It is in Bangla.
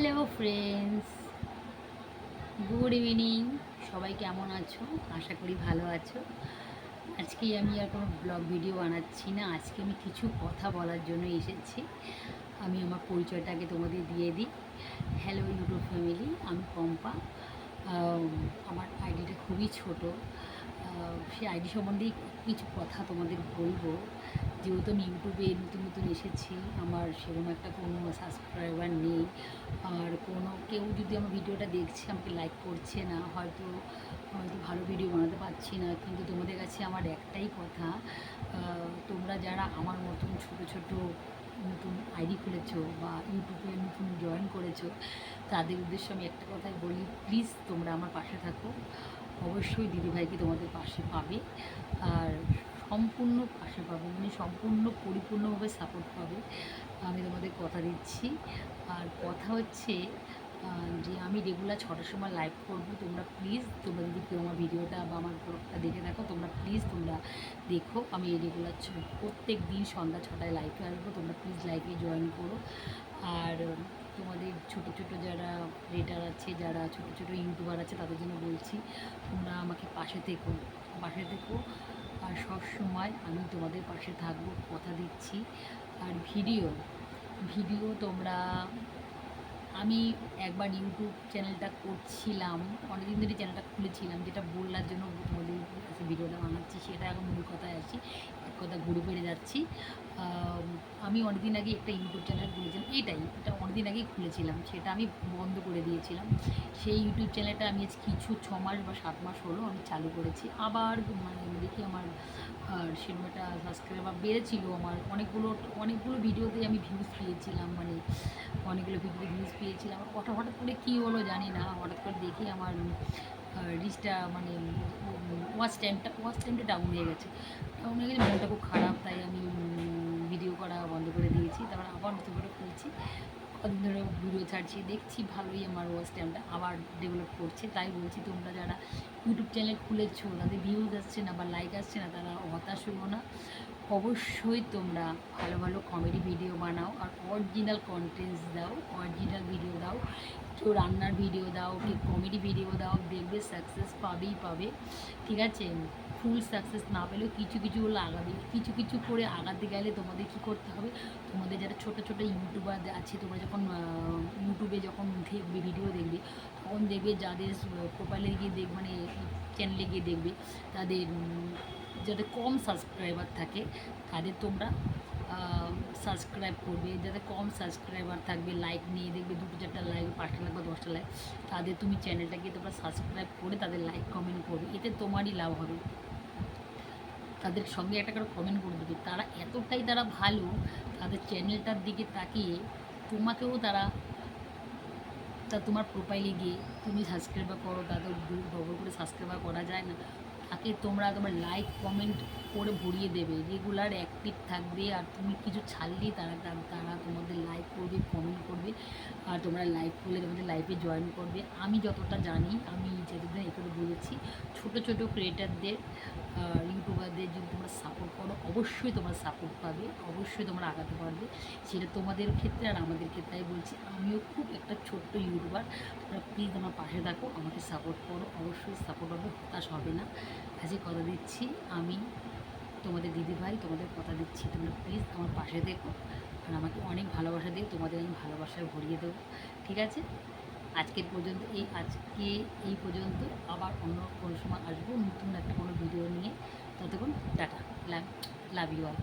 হ্যালো ফ্রেন্ডস গুড ইভিনিং সবাই কেমন আছো? আশা করি ভালো আছো। আজকে আমি আর কোনো ব্লগ ভিডিও বানাচ্ছি না। আজকে আমি কিছু কথা বলার জন্য এসেছি। আমি আমার পরিচয়টাকে তোমাদের দিয়ে দিই। হ্যালো ইউটিউব ফ্যামিলি আমি পম্পা। আমার আইডিটা খুবই ছোট। সেই আইডি সম্বন্ধে কিছু কথা তোমাদের বলব। যেহেতু আমি ইউটিউবে নতুন নতুন এসেছি, আমার সেরকম একটা কোনো সাবস্ক্রাইবার নেই। আর কোনো কেউ যদি আমার ভিডিওটা দেখছে, আমাকে লাইক করছে না, হয়তো হয়তো ভালো ভিডিও বানাতে পারছি না। কিন্তু তোমাদের কাছে আমার একটাই কথা তোমরা যারা আমার মতন ছোট ছোট নতুন আইডি খুলেছো বা ইউটিউবে নতুন জয়েন করেছ, তাদের উদ্দেশ্যে আমি একটা কথাই বলি প্লিজ তোমরা আমার পাশে থাকো। অবশ্যই দিদিভাইকে তোমাদের পাশে পাবে। আর সম্পূর্ণ পাশে পাবে মানে সম্পূর্ণ পরিপূর্ণভাবে সাপোর্ট পাবে। আমি তোমাদের কথা দিচ্ছি। আর কথা হচ্ছে যে আমি রেগুলার ছটার সময় লাইভ করব, তোমরা প্লিজ তোমরা যদি কেউ আমার ভিডিওটা বা আমার ব্লগটা দেখে থাকো, তোমরা প্লিজ তোমরা দেখো। আমি রেগুলার প্রত্যেক দিন সন্ধ্যা ছটায় লাইভে আসব, তোমরা প্লিজ লাইভে জয়েন করো। আর তোমাদের ছোট ছোট যারা রেটার আছে, যারা ছোট ছোট ইউটিউবার আছে, তাদের জন্য বলছি, তোমরা আমাকে পাশে থেকো পাশে থেকো। আর সব সময় আমি তোমাদের পাশে থাকব, কথা দিচ্ছি। আর ভিডিও ভিডিও তোমরা, আমি একবার ইউটিউব চ্যানেলটা করছিলাম, অনেকদিন ধরে চ্যানেলটা খুলেছিলাম, যেটা বললার জন্য তোমাদের কাছে ভিডিওটা বানাচ্ছি, সেটা এখন মূল কথায় এক কথা ঘুরে ফিরে যাচ্ছি। আমি অনেকদিন আগে একটা ইউটিউব চ্যানেল খুলেছিলাম এটাই এটা অনেকদিন আগেই খুলেছিলাম, সেটা আমি বন্ধ করে দিয়েছিলাম। সেই ইউটিউব চ্যানেলটা আমি আজ কিছু ছ মাস বা সাত মাস হলো আমি চালু করেছি। আবার মানে দেখি আমার একটা সাবস্ক্রাইবার বেড়েছিল আমার, অনেকগুলো অনেকগুলো ভিডিওতে আমি ভিউজ পেয়েছিলাম মানে অনেকগুলো ভিডিওতে ভিউজ পেয়েছিলাম। হঠাৎ হঠাৎ করে কী হলো জানি না, হঠাৎ করে দেখি আমার রিচটা মানে ওয়াচ টাইমটা ওয়াচ টাইমটা ডাউন হয়ে গেছে। হয়ে গেছে মনটা খুব খারাপ, তাই আমি ভিডিও করা বন্ধ করে দিয়েছি। তারপর আবার নতুন করে খুলছি। কদিন ধরে ভিডিও ছাড়ছি। দেখছি ভালোই আমার ওয়াচ টাইমটা আবার ডেভেলপ করছে। তাই বলছি, তোমরা যারা ইউটিউব চ্যানেল খুলেছো, তাদের ভিউজ আসছে না বা লাইক আসছে না, তারা হতাশ হইও না। অবশ্যই তোমরা ভালো ভালো কমেডি ভিডিও বানাও আর অরিজিনাল কন্টেন্টস দাও অরিজিনাল ভিডিও দাও। কেউ রান্নার ভিডিও দাও কেউ কমেডি ভিডিও দাও। দেখবে সাকসেস পাবেই পাবে। ঠিক আছে? ফুল সাকসেস না পেলেও কিছু কিছু হলো আগাবে কিছু কিছু করে আগাতে গেলে তোমাদের কি করতে হবে? তোমাদের যারা ছোটো ছোটো ইউটিউবার আছে, তোমরা যখন ইউটিউবে যখন ভিডিও দেখবে, তখন দেখবে যাদের প্রোফাইলে গিয়ে দেখ মানে চ্যানেলে গিয়ে দেখবে, তাদের যাদের কম সাবস্ক্রাইবার থাকে, তাদের তোমরা সাবস্ক্রাইব করবে। যাদের কম সাবস্ক্রাইবার থাকবে লাইক নিয়ে দেখবে, দুটো চারটা লাইক পাঁচটা লাইক বা দশটা লাইক তাদের তুমি চ্যানেলটাকে তোমরা সাবস্ক্রাইব করে তাদের লাইক কমেন্ট করবে। এতে তোমারই লাভ হবে। তাদের সঙ্গে একটা করে কমেন্ট করে দেবে। তারা এতটাই তারা ভালো, তাদের চ্যানেলটার দিকে তাকিয়ে তোমাকেও তারা, তা তোমার প্রোফাইলে গিয়ে তুমি সাবস্ক্রাইবার করো, তাদের ডবল করে সাবস্ক্রাইবার করা যায় না। তাকে তোমরা তোমার লাইক কমেন্ট করে ভরিয়ে দেবে। রেগুলার অ্যাক্টিভ থাকবে আর তুমি কিছু ছাড়লেই তারা তারা তারা তোমাদের লাইক করবে কমেন্ট করবে আর তোমরা লাইভ করলে তোমাদের লাইফে জয়েন করবে। আমি যতটা জানি, আমি যেদিন এখানে বলেছি, ছোটো ছোটো ক্রিয়েটারদের ইউটিউবারদের যদি তোমরা সাপোর্ট করো, অবশ্যই তোমরা সাপোর্ট পাবে, অবশ্যই তোমরা আগাতে পারবে। সেটা তোমাদের ক্ষেত্রে আর আমাদের ক্ষেত্রে আমি বলছি, আমিও খুব একটা ছোট্ট ইউটিউবার তোমরা প্লিজ আমার পাশে থাকো, আমাকে সাপোর্ট করো। অবশ্যই সাপোর্ট হবে, হতাশ হবে না। আজকে কথা দিচ্ছি, আমি তোমাদের দিদিভাই, তোমাদের কথা দিচ্ছি, তোমরা প্লিজ আমার পাশে দেখো। আর আমাকে অনেক ভালোবাসা দিয়ে তোমাদের আমি ভালোবাসায় ভরিয়ে দেবো। ঠিক আছে? আজকের পর্যন্ত এই আজকে এই পর্যন্ত। আবার অন্য কোনো সময় আসব নতুন একটা কোনো ভিডিও নিয়ে। ততক্ষণ টাটা লাভ লাভ ইউ অল